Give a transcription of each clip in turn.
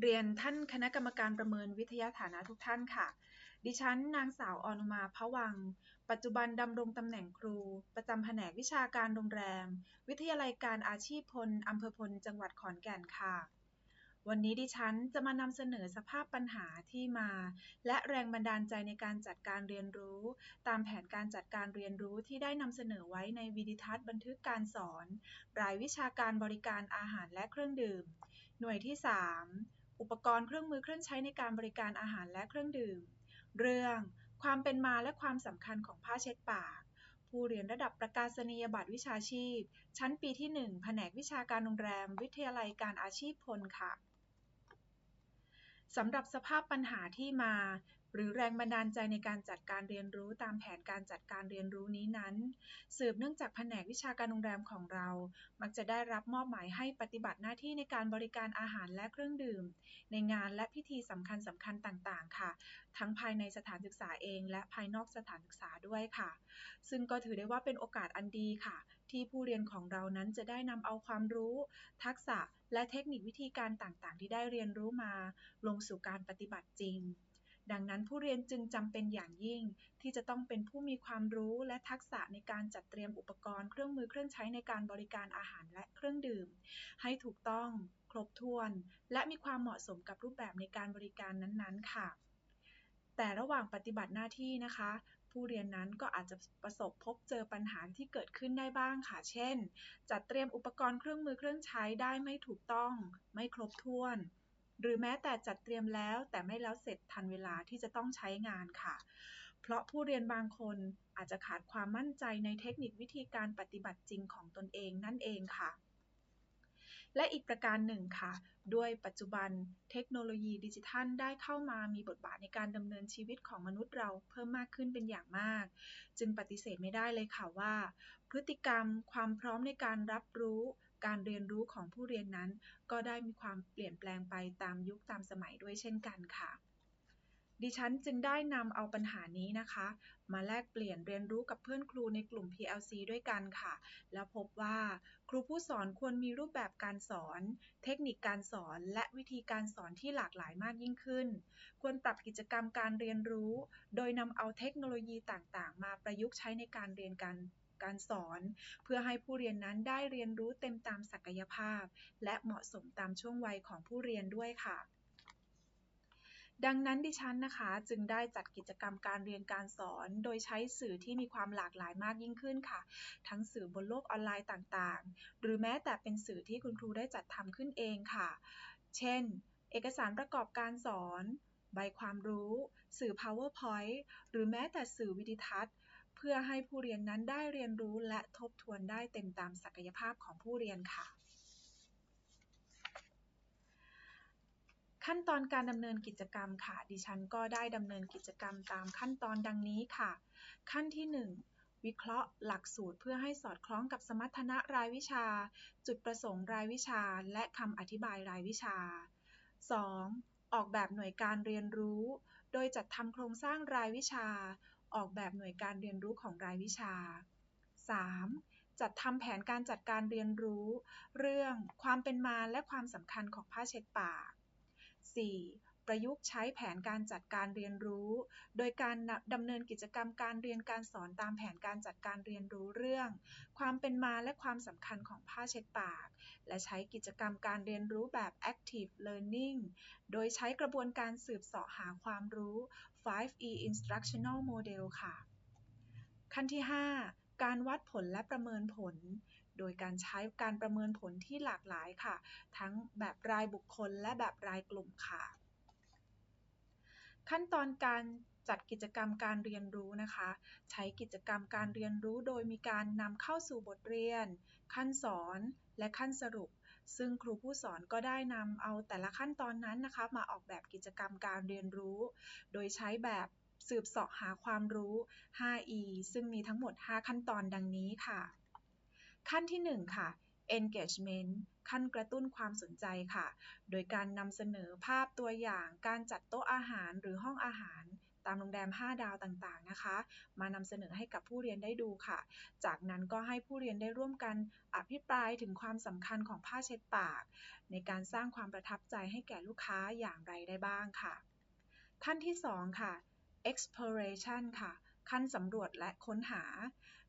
เรียนท่านคณะกรรมการประเมินวิทยาฐานะทุกท่านค่ะ ดิฉันนางสาวอนุมาพะวัง ปัจจุบันดำรงตำแหน่งครู ประจำแผนกวิชาการโรงแรม วิทยาลัยการอาชีพพลอำเภอพล จังหวัดขอนแก่นค่ะ วันนี้ดิฉันจะมานำเสนอสภาพปัญหาที่มา และแรงบันดาลใจในการจัดการเรียนรู้ ตามแผนการจัดการเรียนรู้ที่ได้นำเสนอไว้ในวิดีทัศน์บันทึกการสอน รายวิชาการบริการอาหารและเครื่องดื่ม หน่วยที่ 3 อุปกรณ์เครื่องมือเครื่องใช้ในการบริการอาหารและเครื่องดื่ม เรื่องความเป็นมาและความสำคัญของผ้าเช็ดปาก ผู้เรียนระดับประกาศนียบัตรวิชาชีพ ชั้นปีที่ 1 แผนกวิชาการโรงแรม วิทยาลัยการอาชีพพลค่ะสำหรับสภาพปัญหาที่มา หรือแรงบันดาลใจในการจัดการเรียนรู้ตามแผนการจัดการเรียนรู้นี้นั้น สืบเนื่องจากแผนกวิชาการโรงแรมของเรา มักจะได้รับมอบหมายให้ปฏิบัติหน้าที่ในการบริการอาหารและเครื่องดื่ม ในงานและพิธีสำคัญสำคัญต่างๆ ค่ะ ทั้งภายในสถานศึกษาเอง และภายนอกสถานศึกษาด้วยค่ะ ซึ่งก็ถือได้ว่าเป็นโอกาสอันดีค่ะ ที่ผู้เรียนของเรานั้นจะได้นำเอาความรู้ ทักษะและเทคนิควิธีการต่างๆ ที่ได้เรียนรู้มา ลงสู่การปฏิบัติจริง ดังนั้นผู้เรียนจึงจำเป็นอย่างยิ่ง ที่จะต้องเป็นผู้มีความรู้และทักษะในการจัดเตรียมอุปกรณ์เครื่องมือเครื่องใช้ในการบริการอาหารและเครื่องดื่ม ให้ถูกต้อง ครบถ้วน และมีความเหมาะสมกับรูปแบบในการบริการนั้นๆ ค่ะ แต่ระหว่างปฏิบัติหน้าที่นะคะผู้เรียนนั้นก็อาจจะประสบพบเจอปัญหาที่เกิดขึ้นได้บ้างค่ะ เช่น จัดเตรียมอุปกรณ์เครื่องมือเครื่องใช้ได้ไม่ถูกต้อง ไม่ครบถ้วน หรือแม้แต่จัดเตรียมแล้วแต่ไม่แล้วเสร็จทันเวลาที่จะต้องใช้งานค่ะ เพราะผู้เรียนบางคนอาจจะขาดความมั่นใจในเทคนิควิธีการปฏิบัติจริงของตนเองนั่นเองค่ะ และอีกประการหนึ่งค่ะ ด้วยปัจจุบันเทคโนโลยีดิจิทัลได้เข้ามามีบทบาทในการดำเนินชีวิตของมนุษย์เราเพิ่มมากขึ้นเป็นอย่างมาก จึงปฏิเสธไม่ได้เลยค่ะว่า พฤติกรรม ความพร้อมในการรับรู้ การเรียนรู้ของผู้เรียนนั้น ก็ได้มีความเปลี่ยนแปลงไปตามยุคตามสมัยด้วยเช่นกันค่ะ ดิฉันจึงได้นำเอาปัญหานี้นะคะ มาแลกเปลี่ยนเรียนรู้กับเพื่อนครูในกลุ่ม PLC ด้วยกันค่ะ แล้วพบว่าครูผู้สอนควรมีรูปแบบการสอน เทคนิคการสอนและวิธีการสอนที่หลากหลายมากยิ่งขึ้น ควรปรับกิจกรรมการเรียนรู้ โดยนำเอาเทคโนโลยีต่างๆ มาประยุกต์ใช้ในการเรียนการ การสอน เพื่อให้ผู้เรียนนั้นได้เรียนรู้เต็มตามศักยภาพ และเหมาะสมตามช่วงวัยของผู้เรียนด้วยค่ะดังนั้นดิฉันนะคะจึงได้จัดกิจกรรมการเรียนการสอน โดยใช้สื่อที่มีความหลากหลายมากยิ่งขึ้นค่ะ ทั้งสื่อบนโลกออนไลน์ต่างๆ หรือแม้แต่เป็นสื่อที่คุณครูได้จัดทำขึ้นเองค่ะ เช่น เอกสารประกอบการสอน ใบความรู้ สื่อ PowerPoint หรือแม้แต่สื่อวิดีทัศน์ เพื่อให้ผู้เรียนนั้นได้เรียนรู้และทบทวนได้เต็มตามศักยภาพของผู้เรียนค่ะ ขั้นตอนการดำเนินกิจกรรมค่ะ ดิฉันก็ได้ดำเนินกิจกรรมตามขั้นตอนดังนี้ค่ะ ขั้นที่ 1วิเคราะห์หลักสูตรเพื่อให้สอดคล้องกับสมรรถนะรายวิชา จุดประสงค์รายวิชา และคำอธิบายรายวิชา 2. ออกแบบหน่วยการเรียนรู้ โดยจัดทำโครงสร้างรายวิชา ออกแบบหน่วยการเรียนรู้ของรายวิชา 3. จัดทำแผนการจัดการเรียนรู้ เรื่องความเป็นมาและความสำคัญของผ้าเช็ดปาก 4. ประยุกต์ใช้แผนการจัดการเรียนรู้ โดยการดำเนินกิจกรรมการเรียนการสอนตามแผนการจัดการเรียนรู้เรื่อง ความเป็นมาและความสำคัญของผ้าเช็ดปาก และใช้กิจกรรมการเรียนรู้แบบ active learning โดยใช้กระบวนการสืบเสาะหาความรู้ 5E instructional model ค่ะ ขั้นที่ 5 การวัดผลและประเมินผลโดยการใช้การประเมินผลที่หลากหลายค่ะ ทั้งแบบรายบุคคลและแบบรายกลุ่มค่ะ ขั้นตอนการจัดกิจกรรมการเรียนรู้นะคะ ใช้กิจกรรมการเรียนรู้โดยมีการนำเข้าสู่บทเรียน ขั้นสอนและขั้นสรุป ซึ่งครูผู้สอนก็ได้นำเอาแต่ละขั้นตอนนั้นนะคะ มาออกแบบกิจกรรมการเรียนรู้ โดยใช้แบบสืบเสาะหาความรู้ 5E ซึ่งมีทั้งหมด 5 ขั้นตอนดังนี้ค่ะ ขั้นที่ 1 ค่ะ engagement ขั้นกระตุ้นความสนใจค่ะ โดยการนำเสนอภาพตัวอย่างการจัดโต๊ะอาหารหรือห้องอาหารตามโรงแรม 5 ดาวต่างๆ นะคะ มานำเสนอให้กับผู้เรียนได้ดูค่ะ จากนั้นก็ให้ผู้เรียนได้ร่วมกันอภิปรายถึงความสำคัญของผ้าเช็ดปาก ในการสร้างความประทับใจให้แก่ลูกค้าอย่างไรได้บ้างค่ะ ขั้นที่ 2 ค่ะ exploration ค่ะ ขั้นสำรวจและค้นหา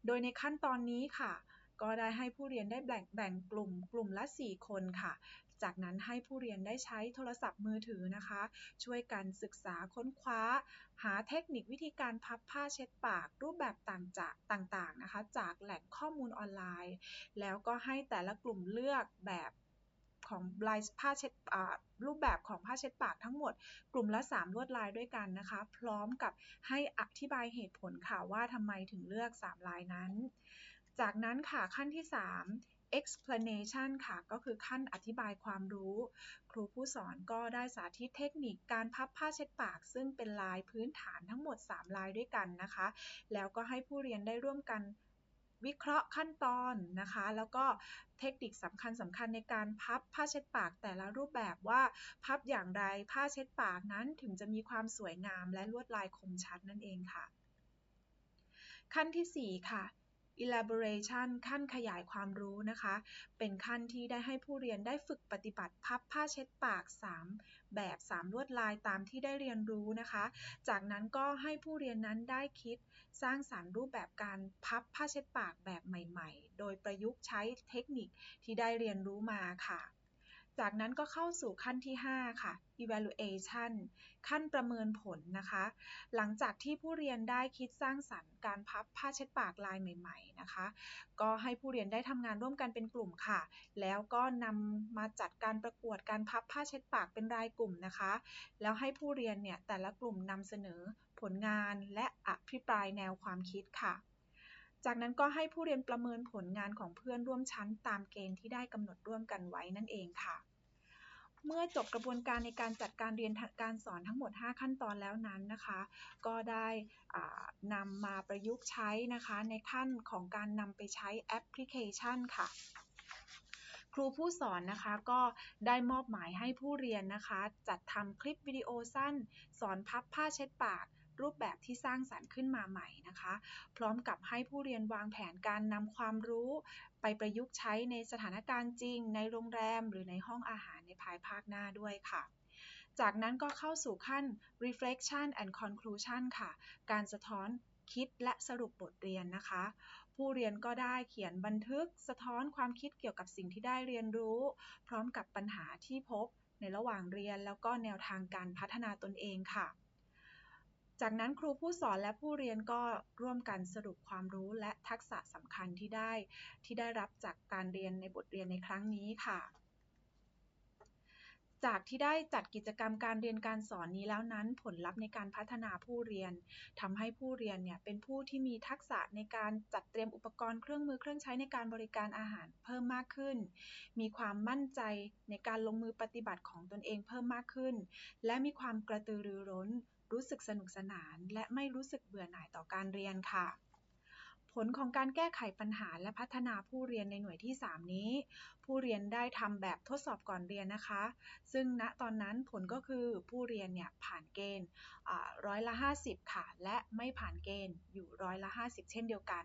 โดยในขั้นตอนนี้ค่ะ ก็ได้ให้ผู้เรียนได้แบ่งแบ่งกลุ่มกลุ่มละ 4 คนค่ะ จากนั้นให้ผู้เรียนได้ใช้โทรศัพท์มือถือนะคะ ช่วยกันศึกษาค้นคว้า หาเทคนิควิธีการพับผ้าเช็ดปากรูปแบบต่างจากต่างๆนะคะ จากแหล่งข้อมูลออนไลน์ แล้วก็ให้แต่ละกลุ่มเลือกแบบของลายผ้าเช็ดรูปแบบของผ้าเช็ดปากทั้งหมด กลุ่มละ 3 ลวดลายด้วยกันนะคะ พร้อมกับให้อธิบายเหตุผลค่ะว่าทำไมถึงเลือก 3 ลายนั้น จากนั้นค่ะขั้นที่ 3 explanation ค่ะก็คือขั้นอธิบายความรู้ ครูผู้สอนก็ได้สาธิตเทคนิคการพับผ้าเช็ดปาก ซึ่งเป็นลายพื้นฐานทั้งหมด 3 ลายด้วยกันนะคะ แล้วก็ให้ผู้เรียนได้ร่วมกันวิเคราะห์ขั้นตอนนะคะ แล้วก็เทคนิคสำคัญสำคัญในการพับผ้าเช็ดปากแต่ละรูปแบบว่าพับอย่างไรผ้าเช็ดปากนั้นถึงจะมีความสวยงามและลวดลายคมชัดนั่นเองค่ะ ขั้นที่ 4 ค่ะ elaboration ขั้นขยายความรู้นะคะ เป็นขั้นที่ได้ให้ผู้เรียนได้ฝึกปฏิบัติพับผ้าเช็ดปาก 3 แบบ 3 ลวดลายตามที่ได้เรียนรู้นะคะ จากนั้นก็ให้ผู้เรียนนั้นได้คิดสร้างสารรค์รูปแบบการพับผ้าเช็ดปากแบบใหม่ ๆ โดยประยุกต์ใช้เทคนิคที่ได้เรียนรู้มาค่ะ จากนั้นก็เข้าสู่ขั้นที่ 5 ค่ะ evaluation ขั้นประเมินผลนะคะ หลังจากที่ผู้เรียนได้คิดสร้างสรรค์การพับผ้าเช็ดปากลายใหม่ ๆ นะคะ ก็ให้ผู้เรียนได้ทำงานร่วมกันเป็นกลุ่มค่ะ แล้วก็นำมาจัดการประกวดการพับผ้าเช็ดปากเป็นรายกลุ่มนะคะ แล้วให้ผู้เรียนเนี่ยแต่ละกลุ่มนำเสนอผลงานและอภิปรายแนวความคิดค่ะจากนั้นก็ให้ผู้เรียนประเมินผลงานของเพื่อนร่วมชั้นตามเกณฑ์ที่ได้กำหนดร่วมกันไว้นั่นเองค่ะ เมื่อจบกระบวนการในการจัดการเรียนการสอนทั้งหมด 5 ขั้นตอนแล้วนั้นนะคะ ก็ได้นำมาประยุกต์ใช้นะคะในขั้นของการนำไปใช้แอปพลิเคชันค่ะครูผู้สอนนะคะก็ได้มอบหมายให้ผู้เรียนนะคะ จัดทำคลิปวิดีโอสั้น สอนพับผ้าเช็ดปาก รูปแบบที่สร้างสรรค์ขึ้นมาใหม่นะคะ พร้อมกับให้ผู้เรียนวางแผนการนำความรู้ไปประยุกต์ใช้ในสถานการณ์จริง ในโรงแรม หรือในห้องอาหารในภายภาคหน้าด้วยค่ะจากนั้นก็เข้าสู่ขั้น reflection and conclusion ค่ะ การสะท้อนคิดและสรุปบทเรียนนะคะ ผู้เรียนก็ได้เขียนบันทึกสะท้อนความคิดเกี่ยวกับสิ่งที่ได้เรียนรู้ พร้อมกับปัญหาที่พบในระหว่างเรียนแล้วก็แนวทางการพัฒนาตนเองค่ะ จากนั้นครูผู้สอนและผู้เรียนก็ร่วมกันสรุปความรู้และทักษะสำคัญที่ได้ ที่ได้รับจากการเรียนในบทเรียนในครั้งนี้ค่ะจากที่ได้จัดกิจกรรมการเรียนการสอนนี้แล้วนั้น ผลลัพธ์ในการพัฒนาผู้เรียนทำให้ผู้เรียนเนี่ยเป็นผู้ที่มีทักษะในการจัดเตรียมอุปกรณ์เครื่องมือเครื่องใช้ในการบริการอาหารเพิ่มมากขึ้น มีความมั่นใจในการลงมือปฏิบัติของตนเองเพิ่มมากขึ้น และมีความกระตือรือร้น รู้สึกสนุกสนาน และไม่รู้สึกเบื่อหน่ายต่อการเรียนค่ะ ผลของการแก้ไขปัญหาและพัฒนาผู้เรียนในหน่วยที่ 3 นี้ ผู้เรียนได้ทำแบบทดสอบก่อนเรียนนะคะ ซึ่งณตอนนั้นผลก็คือผู้เรียนเนี่ยผ่านเกณฑ์ร้อยละ 50 ค่ะ และไม่ผ่านเกณฑ์อยู่ร้อยละ 50 เช่นเดียวกัน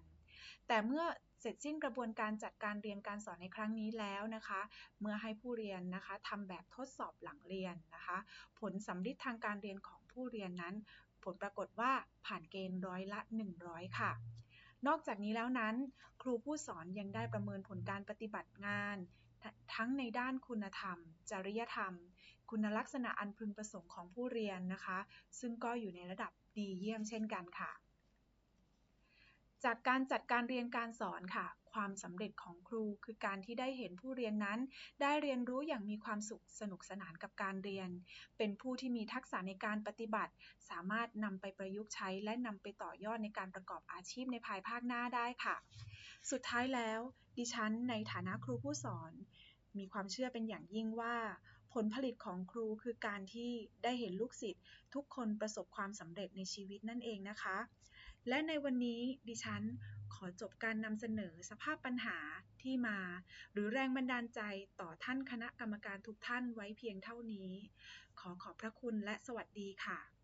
แต่เมื่อเสร็จสิ้นกระบวนการจัดการเรียนการสอนในครั้งนี้แล้วนะคะ เมื่อให้ผู้เรียนนะคะทำแบบทดสอบหลังเรียนนะคะ ผลสำลิดทางการเรียนของ ผู้เรียนนั้น ผลปรากฏว่าผ่านเกณฑ์ร้อยละ 100 ค่ะ นอกจากนี้แล้วนั้น ครูผู้สอนยังได้ประเมินผลการปฏิบัติงาน ทั้งในด้านคุณธรรม จริยธรรม คุณลักษณะอันพึงประสงค์ของผู้เรียนนะคะ ซึ่งก็อยู่ในระดับดีเยี่ยมเช่นกันค่ะจากการจัดการเรียนการสอนค่ะ ความสำเร็จของครู คือการที่ได้เห็นผู้เรียนนั้น ได้เรียนรู้อย่างมีความสุขสนุกสนานกับการเรียน เป็นผู้ที่มีทักษะในการปฏิบัติ สามารถนำไปประยุกต์ใช้และนำไปต่อยอดในการประกอบอาชีพในภายภาคหน้าได้ค่ะ สุดท้ายแล้ว ดิฉันในฐานะครูผู้สอน มีความเชื่อเป็นอย่างยิ่งว่า ผลผลิตของครูคือการที่ได้เห็นลูกศิษย์ทุกคนประสบความสำเร็จในชีวิตนั่นเองนะคะ และในวันนี้ดิฉันขอจบการนำเสนอสภาพปัญหาที่มา หรือแรงบันดาลใจต่อท่านคณะกรรมการทุกท่านไว้เพียงเท่านี้ ขอขอบพระคุณและสวัสดีค่ะ